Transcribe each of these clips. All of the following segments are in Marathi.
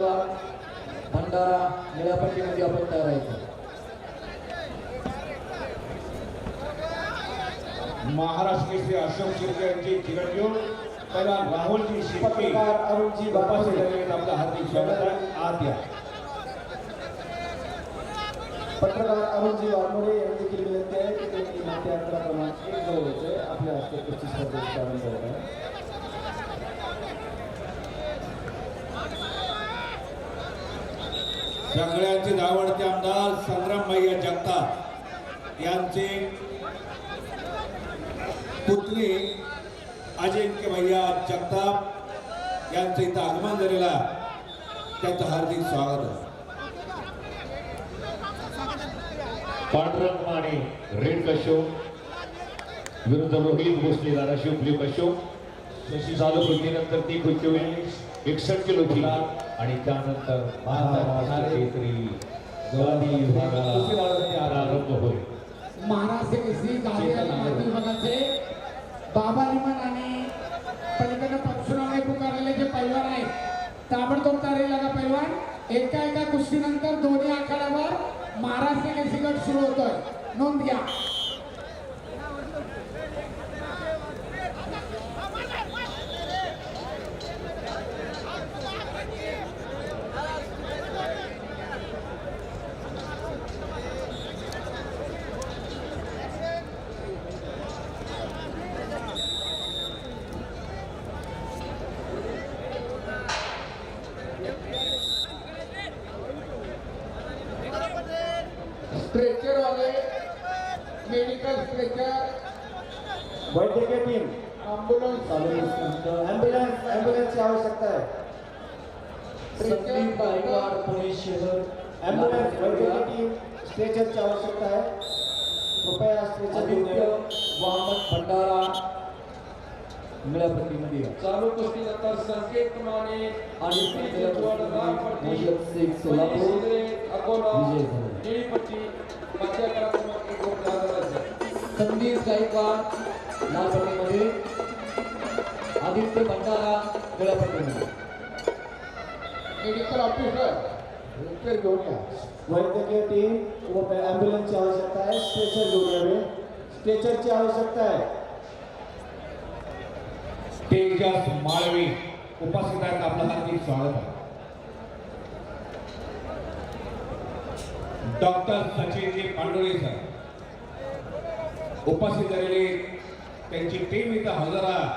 भंडारा निळ्यापट्टीमध्ये आपण तयारायचं महाराष्ट्र केसरी अशोक शिर्के यांची तिकट घेऊन पहिला राहुलजी पत्रकार अरुणजी आहेत. आपलं हार्दिक स्वागत आहे. आत या. पत्रकार अरुणजी वाघमोडे यांनी देखील विनंती आहे की त्यांनी नाट्य क्रमांक एक जवळ यायचे आपल्या हस्ते स्पर्धेचे प्रारंभ होत आहे सगळ्यांचे आवडते आमदार संग्राम भैया जगताप. यांचे पुतणे अजिंक्य भैया जगताप यांचं इथं आगमन झालेला त्यांचं हार्दिक स्वागत आहे. पांडुरंग माने रेड कशो विरुद्ध रोहित भोसले धाराशिव ब्ल्यू शशी चालू नंतर ती कुस्ती एकसष्ट किलोची आणि त्यानंतर महाराष्ट्र केसरी गवादी विभागाला प्रारंभ होईल. महाराष्ट्र केसरी विभागाचे बाबा लिमन आणि पलीकडनं परशुरामने पुकारलेले जे पैलवान आहेत ताबडतोब तारे लागा पैलवान. एका एका कुस्तीनंतर दोन्ही आखाड्यावर महाराष्ट्र केसरी गट सुरू होतोय. नोंद घ्या. स्ट्रेचर वाले मेडिकल स्ट्रेचर वैद्यकीय टीम कुस्तीनंतर ॲम्ब्युलन्स ॲम्ब्युलन्सची आवश्यकता आहे. संदीप गायकवाड पुणे शहर ॲम्ब्युलन्स वैद्यकीय टीम स्ट्रेचरची आवश्यकता आहे. कृपया स्ट्रेचर. वामन भंडारा निळ्यापट्टीमध्ये या. चालू कुस्तीनंतर संकेत माने आणि मोशक शेख सोलापूर अकोला विजय झाले. संदीप गायकवाड लालपट्टीमध्ये. आदित्य भंडारा निळ्यापट्टीमध्ये मेडिकल ऑफिसर घेऊन या. वैद्यकीय टीम कृपया ॲम्ब्युलन्सची आवश्यकता आहे. स्ट्रेचर घेऊन यावे स्ट्रेचरची आवश्यकता आहे. तेजस माळवी. उपस्थित आहेत आपलं हार्दिक स्वागत आहे. Doctor Sachinji Pandule sir. उपस्थित झालेले त्यांची टीम इथं हजर आहे.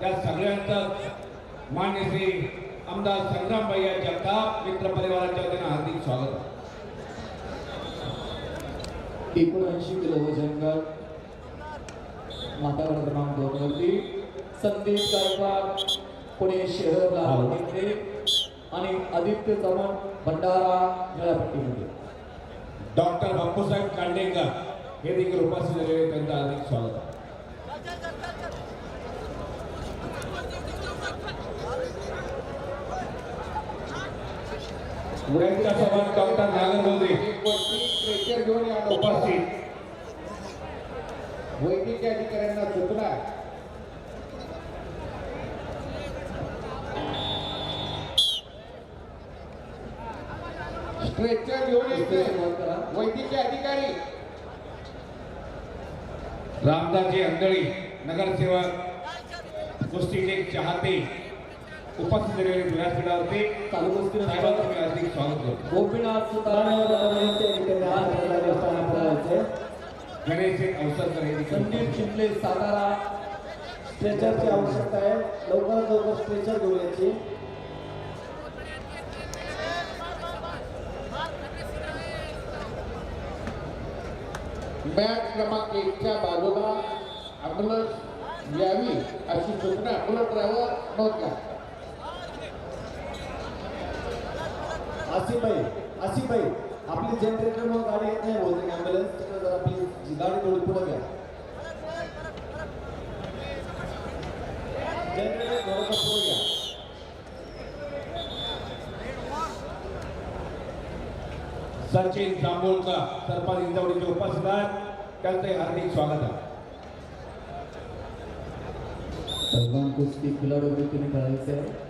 त्या सगळ्यांचं मान्य श्री आमदार संग्राम भैया जगताप मित्र परिवाराच्या वतीनं हार्दिक स्वागत एकोणऐंशी किलो वजन गट मातागड क्रमांक दोन वरती. संदीप गायकवाड पुणे शहर लालपट्टीमध्ये आणि आदित्य चव्हाण भंडारा निळ्यापट्टीमध्ये डॉक्टर बापूसाहेब कांडेकर हे देखील उपस्थित झालेले त्यांचं हार्दिक स्वागत. आहे त्यांच्यासोबत डॉक्टर नागरगोदे उपस्थित वैद्यकीय अधिकाऱ्यांना सूचना स्ट्रेचर घेऊन येते वैद्यकीय अधिकारी. रामदासजी अंधळी नगरसेवक कुस्तीचे चाहते उपस्थित व्यासपीठावरती साहेबांचं मी हार्दिक स्वागत करतो. गोपीनाथ गणेश अवसर हे देखील संदीप शिंदे सातारा. स्ट्रेचरची आवश्यकता आहे. लवकरात लवकर स्ट्रेचर घेऊन यायची. मॅट क्रमांक एकच्या बाजूला ॲम्ब्युलन्स यावी अशी सूचना ॲम्ब्युलन्स ड्रायव्हर नोंद घ्या आसिफभाई आसिफभाई आपली जनरेटर मग गाडी येत नाही बहुतेक ॲम्ब्युलन्स तिकडे जरा प्लीज गाडी थोडी पुढे घ्या. जनरेटर थोडंसं पुढे घ्या. सचिन जांभोळचा सरपंच इंजवडीचे उपस्थित आहेत. त्यांचे हार्दिक स्वागत आहे. सर्वांना खिलाडू वृत्तीने खेळायचे आहे